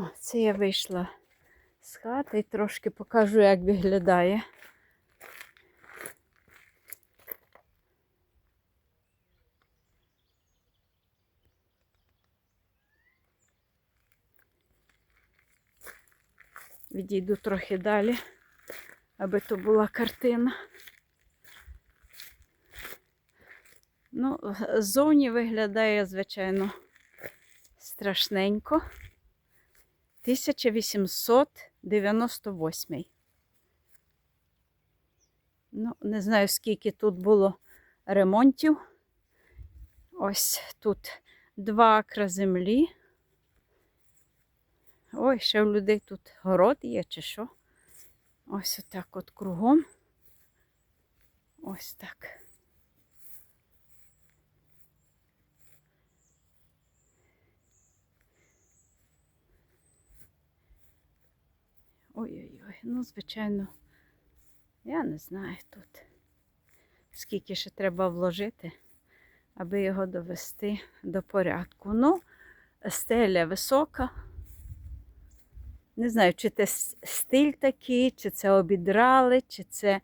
О, це я вийшла з хати і трошки покажу, як виглядає. Відійду трохи далі, аби то була картина. Ну, ззовні виглядає, звичайно, страшненько. 1898. Ну, не знаю, скільки тут було ремонтів. Ось тут два акра землі. Ой, ще в людей тут город є, чи що. Ось отак от кругом. Ось так. Ой-ой-ой, ну, звичайно, я не знаю тут, скільки ще треба вложити, аби його довести до порядку. Ну, стеля висока. Не знаю, чи це стиль такий, чи це обідрали, чи це.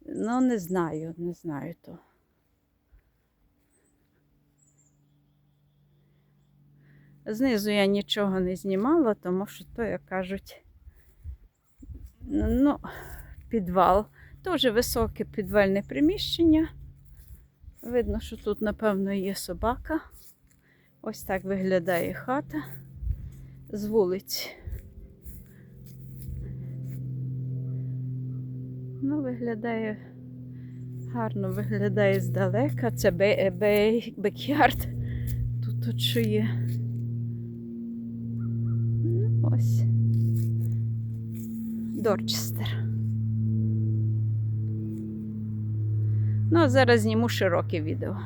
Ну, не знаю, не знаю то. Знизу я нічого не знімала, тому що то, як кажуть, ну, підвал. Дуже високе підвальне приміщення. Видно, що тут, напевно, є собака. Ось так виглядає хата з вулиці. Ну, виглядає гарно виглядає здалека. Це бе- бе- бекярд. Тут от що є. Ну, ось. Дорчестер. Ну, а зараз зніму широке відео.